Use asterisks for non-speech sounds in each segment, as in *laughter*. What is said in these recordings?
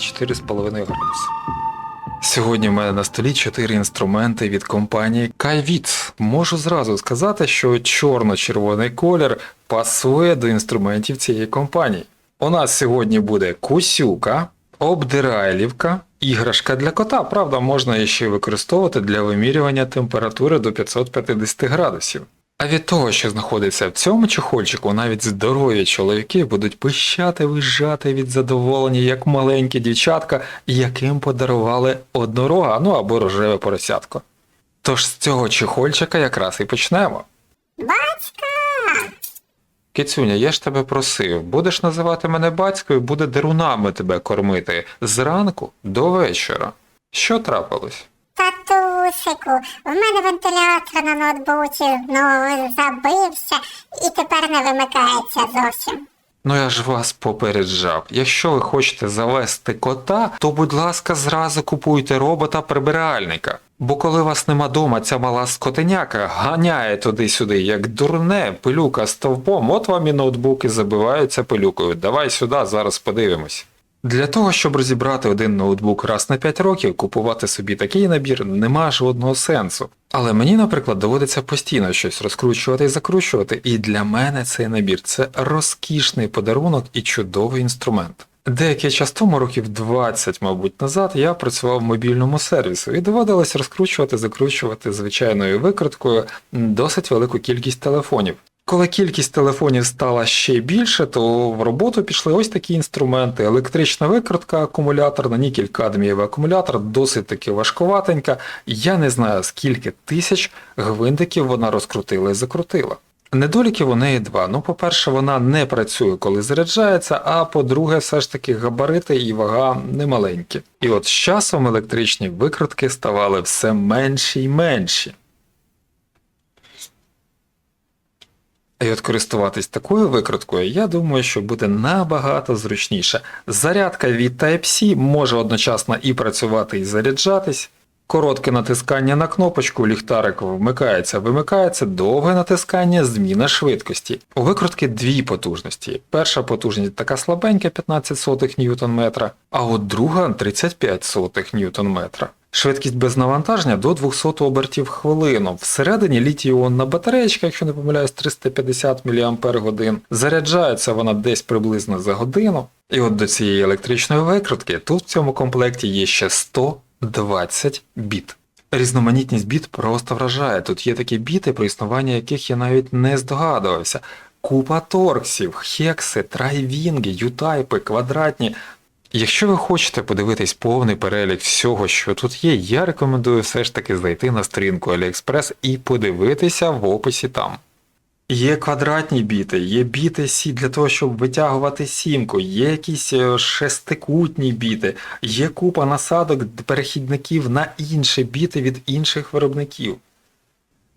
24,5 градуси. Сьогодні в мене на столі чотири інструменти від компанії Kaiwitz. Можу зразу сказати, що чорно-червоний колір пасує до інструментів цієї компанії. У нас сьогодні буде кусюка, обдирайлівка, іграшка для кота. Правда, можна її ще використовувати для вимірювання температури до 550 градусів. А від того, що знаходиться в цьому чохольчику, навіть здорові чоловіки будуть пищати, вижати від задоволення, як маленькі дівчатка, яким подарували однорога, ну або рожеве поросятко. Тож з цього чехольчика якраз і почнемо. Батька! Кицюня, я ж тебе просив, будеш називати мене батькою, буде дерунами тебе кормити зранку до вечора. Що трапилось? Татусику, в мене вентилятор на ноутбуці ну, забився і тепер не вимикається зовсім. Ну я ж вас попереджав. Якщо ви хочете завести кота, то будь ласка, зразу купуйте робота-прибиральника. Бо коли вас нема дома, ця мала скотеняка ганяє туди-сюди, як дурне, пилюка стовпом, от вам і ноутбуки забиваються пилюкою. Давай сюди, зараз подивимось. Для того, щоб розібрати один ноутбук раз на 5 років, купувати собі такий набір нема жодного сенсу. Але мені, наприклад, доводиться постійно щось розкручувати і закручувати, і для мене цей набір це розкішний подарунок і чудовий інструмент. Деякий час тому, років 20, мабуть, назад, я працював в мобільному сервісу і доводилось розкручувати, закручувати звичайною викруткою досить велику кількість телефонів. Коли кількість телефонів стала ще більше, то в роботу пішли ось такі інструменти: електрична викрутка, акумулятор, на нікель кадмієвий акумулятор, досить таки важкуватенька. Я не знаю, скільки тисяч гвинтиків вона розкрутила і закрутила. Недоліків у неї два. Ну, по-перше, вона не працює, коли заряджається, а по-друге, все ж таки габарити і вага немаленькі. І от з часом електричні викрутки ставали все менші й менші. І от користуватись такою викруткою, я думаю, що буде набагато зручніше. Зарядка від Type-C може одночасно і працювати, і заряджатись. Коротке натискання на кнопочку, ліхтарик вмикається, вимикається, довге натискання, зміна швидкості. У викрутки дві потужності. Перша потужність така слабенька 15 сотих Нм, а от друга 35 сотих Нм. Швидкість без навантаження до 200 обертів в хвилину. Всередині літій-іонна батареєчка, якщо не помиляюсь, 350 мАч. Заряджається вона десь приблизно за годину. І от до цієї електричної викрутки тут в цьому комплекті є ще 120 біт. Різноманітність біт просто вражає. Тут є такі біти, про існування яких я навіть не здогадувався. Купа торксів, хекси, трайвінги, ютайпи, квадратні. Якщо ви хочете подивитись повний перелік всього, що тут є, я рекомендую все ж таки зайти на сторінку AliExpress і подивитися в описі там. Є квадратні біти, є біти сі для того, щоб витягувати сімку, є якісь е, шестикутні біти, є купа насадок перехідників на інші біти від інших виробників.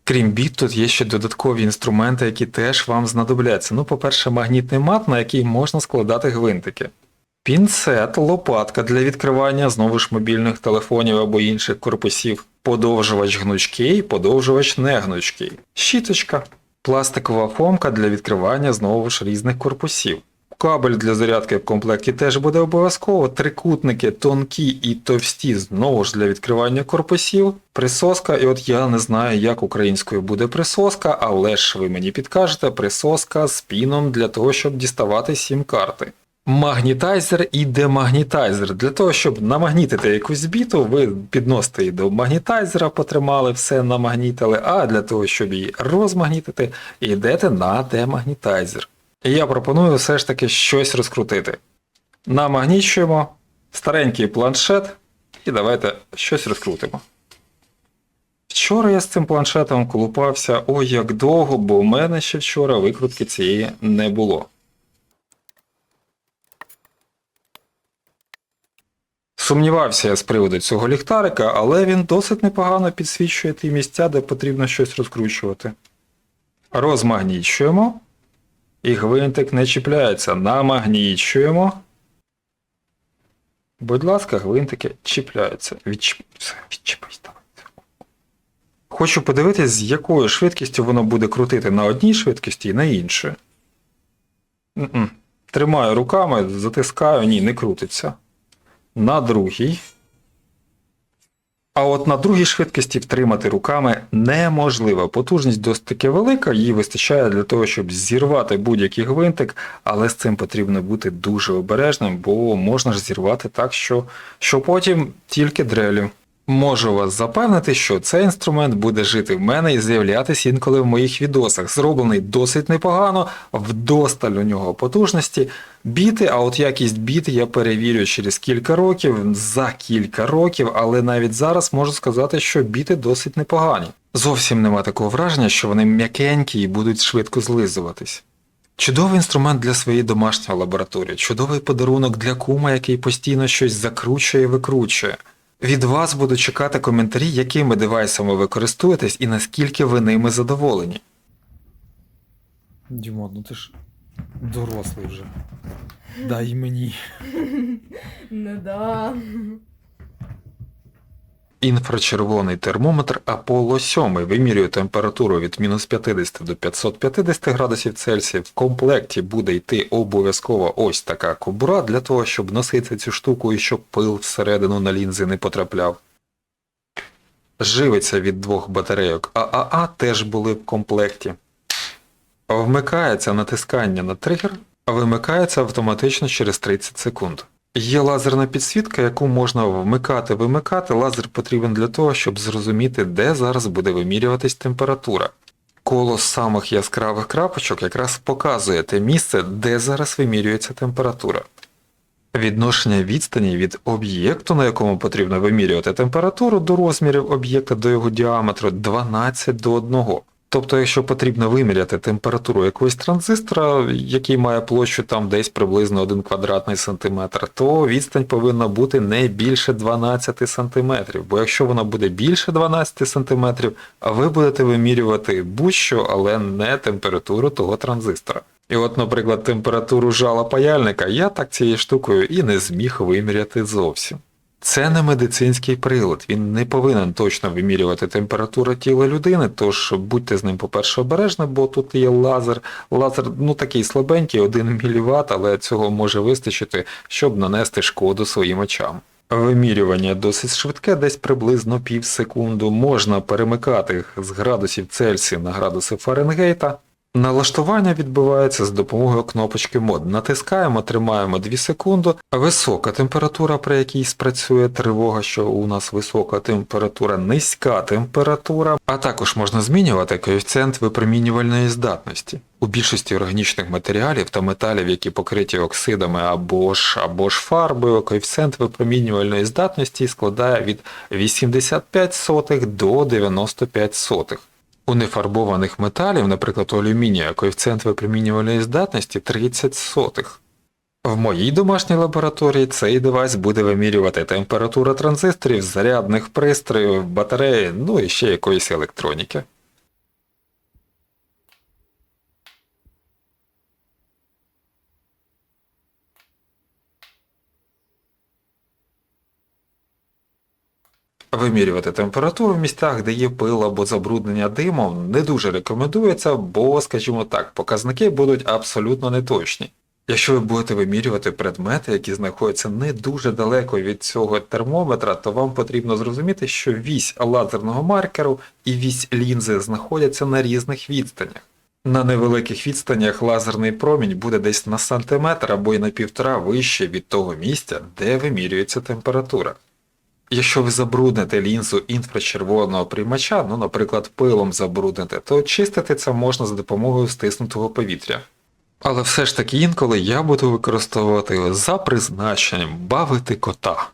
Крім біт, тут є ще додаткові інструменти, які теж вам знадобляться. Ну, по-перше, магнітний мат, на який можна складати гвинтики. Пінцет, лопатка для відкривання знову ж мобільних телефонів або інших корпусів, подовжувач гнучкий, подовжувач негнучкий, щіточка, пластикова фомка для відкривання знову ж різних корпусів. Кабель для зарядки в комплекті теж буде обов'язково, трикутники тонкі і товсті знову ж для відкривання корпусів, присоска, і от я не знаю, як українською буде присоска, але ж ви мені підкажете, присоска з піном для того, щоб діставати сім-карти. Магнітайзер і демагнітайзер. Для того, щоб намагнітити якусь біту, ви підносите її до магнітайзера, потримали, все намагнітили, а для того, щоб її розмагнітити, йдете на демагнітайзер. І я пропоную все ж таки щось розкрутити. Намагнічуємо старенький планшет і давайте щось розкрутимо. Вчора я з цим планшетом колупався ой як довго, бо в мене ще вчора викрутки цієї не було. Сумнівався я з приводу цього ліхтарика, але він досить непогано підсвічує ті місця, де потрібно щось розкручувати. Розмагнічуємо. І гвинтик не чіпляється. Намагнічуємо. Будь ласка, гвинтики чіпляються. Відчіп... Все, відчіпись давай. Хочу подивитись, з якою швидкістю воно буде крутити на одній швидкості і на іншій. Тримаю руками, затискаю, ні, не крутиться. На другій. А от на другій швидкості втримати руками неможливо. Потужність досить велика, її вистачає для того, щоб зірвати будь-який гвинтик, але з цим потрібно бути дуже обережним, бо можна ж зірвати так, що, що потім тільки дрелю. Можу вас запевнити, що цей інструмент буде жити в мене і з'являтися інколи в моїх відосах. Зроблений досить непогано, вдосталь у нього потужності. Біти, а от якість біт я перевірю через кілька років, за кілька років, але навіть зараз можу сказати, що біти досить непогані. Зовсім нема такого враження, що вони м'якенькі і будуть швидко злизуватись. Чудовий інструмент для своєї домашньої лабораторії, чудовий подарунок для кума, який постійно щось закручує і викручує. Від вас буду чекати коментарі, якими девайсами ви користуєтесь і наскільки ви ними задоволені. Дімон, ну ти ж дорослий вже. Дай мені. *laughs* Не да. Інфрачервоний термометр Apollo 7 вимірює температуру від мінус 50 до 550 градусів Цельсія. В комплекті буде йти обов'язково ось така кобура для того, щоб носити цю штуку і щоб пил всередину на лінзи не потрапляв. Живиться від двох батарейок ААА теж були в комплекті. Вмикається натискання на тригер, а вимикається автоматично через 30 секунд. Є лазерна підсвітка, яку можна вмикати-вимикати. Лазер потрібен для того, щоб зрозуміти, де зараз буде вимірюватись температура. Коло самих яскравих крапочок якраз показує те місце, де зараз вимірюється температура. Відношення відстані від об'єкту, на якому потрібно вимірювати температуру, до розмірів об'єкта до його діаметру 12 до 1. Тобто, якщо потрібно виміряти температуру якогось транзистора, який має площу там десь приблизно 1 квадратний сантиметр, то відстань повинна бути не більше 12 сантиметрів. Бо якщо вона буде більше 12 сантиметрів, а ви будете вимірювати будь-що, але не температуру того транзистора. І от, наприклад, температуру жала паяльника я так цією штукою і не зміг виміряти зовсім. Це не медицинський прилад, він не повинен точно вимірювати температуру тіла людини, тож будьте з ним, по-перше, обережні, бо тут є лазер. Лазер ну такий слабенький, 1 мВт, але цього може вистачити, щоб нанести шкоду своїм очам. Вимірювання досить швидке, десь приблизно пів секунду. Можна перемикати з градусів Цельсія на градуси Фаренгейта. Налаштування відбувається з допомогою кнопочки мод. Натискаємо, тримаємо 2 секунди. Висока температура, при якій спрацює тривога, що у нас висока температура, низька температура, а також можна змінювати коефіцієнт випромінювальної здатності. У більшості органічних матеріалів та металів, які покриті оксидами або ж або ж фарбою, коефіцієнт випромінювальної здатності складає від 85 сотих до 95 сотих. У нефарбованих металів, наприклад, у алюмінія, коефіцієнт випромінювальної здатності 30 сотих. В моїй домашній лабораторії цей девайс буде вимірювати температуру транзисторів, зарядних пристроїв, батареї, ну і ще якоїсь електроніки. Вимірювати температуру в місцях, де є пил або забруднення димом, не дуже рекомендується, бо, скажімо так, показники будуть абсолютно неточні. Якщо ви будете вимірювати предмети, які знаходяться не дуже далеко від цього термометра, то вам потрібно зрозуміти, що вісь лазерного маркеру і вісь лінзи знаходяться на різних відстанях. На невеликих відстанях лазерний промінь буде десь на сантиметр або й на півтора вище від того місця, де вимірюється температура. Якщо ви забрудните лінзу інфрачервоного приймача, ну, наприклад, пилом забрудните, то чистити це можна за допомогою стиснутого повітря. Але все ж таки інколи я буду використовувати за призначенням бавити кота.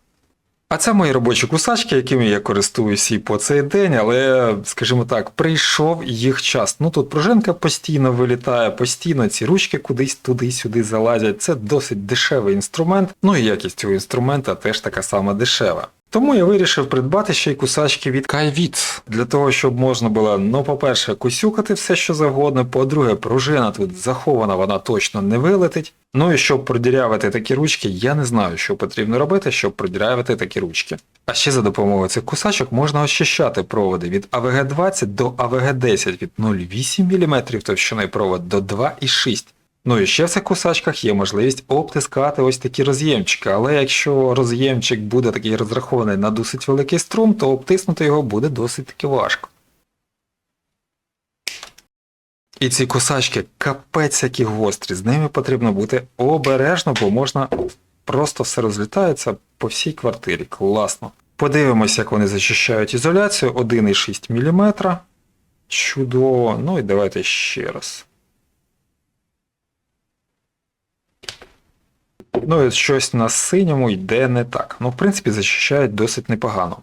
А це мої робочі кусачки, якими я користуюся і по цей день, але, скажімо так, прийшов їх час. Ну тут пружинка постійно вилітає, постійно ці ручки кудись туди-сюди залазять. Це досить дешевий інструмент, ну і якість цього інструмента теж така сама дешева. Тому я вирішив придбати ще й кусачки від Kaiwitz, для того, щоб можна було, ну, по-перше, кусюкати все, що завгодно, по-друге, пружина тут захована, вона точно не вилетить. Ну і щоб продірявити такі ручки, я не знаю, що потрібно робити, щоб продірявити такі ручки. А ще за допомогою цих кусачок можна очищати проводи від AVG20 до AVG10 від 0,8 мм товщини провод до 2,6 Ну і ще в цих кусачках є можливість обтискати ось такі роз'ємчики, але якщо роз'ємчик буде такий розрахований на досить великий струм, то обтиснути його буде досить таки важко. І ці кусачки капець які гострі, з ними потрібно бути обережно, бо можна просто все розлітається по всій квартирі. Класно. Подивимось, як вони зачищають ізоляцію 1,6 мм. Чудово. Ну і давайте ще раз. Ну і щось на синьому йде не так. Ну, в принципі, зачищають досить непогано.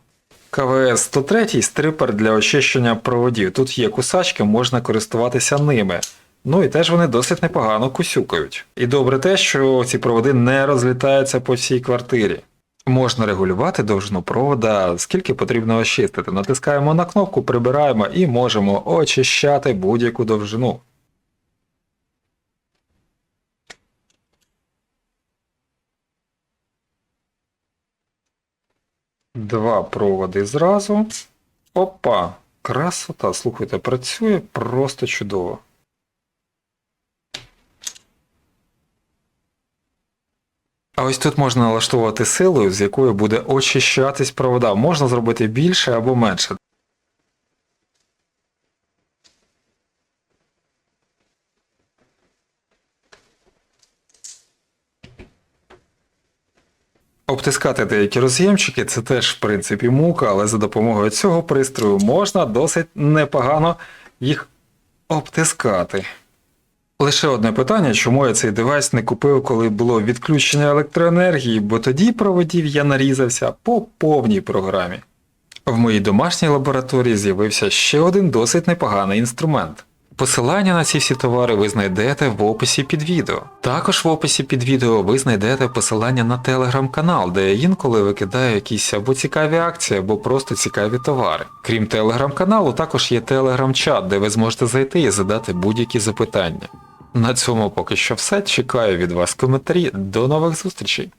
КВС 103 стрипер для очищення проводів. Тут є кусачки, можна користуватися ними. Ну і теж вони досить непогано кусюкають. І добре те, що ці проводи не розлітаються по всій квартирі. Можна регулювати довжину провода, скільки потрібно очистити. Натискаємо на кнопку, прибираємо і можемо очищати будь-яку довжину. Два проводи зразу. Опа! Красота, слухайте, працює просто чудово. А ось тут можна налаштувати силою, з якою буде очищатись провода. Можна зробити більше або менше. Обтискати деякі роз'ємчики це теж в принципі мука, але за допомогою цього пристрою можна досить непогано їх обтискати. Лише одне питання, чому я цей девайс не купив, коли було відключення електроенергії, бо тоді проводів я нарізався по повній програмі. В моїй домашній лабораторії з'явився ще один досить непоганий інструмент. Посилання на ці всі товари ви знайдете в описі під відео. Також в описі під відео ви знайдете посилання на телеграм-канал, де я інколи викидаю якісь або цікаві акції, або просто цікаві товари. Крім телеграм-каналу, також є телеграм-чат, де ви зможете зайти і задати будь-які запитання. На цьому поки що все. Чекаю від вас коментарі. До нових зустрічей!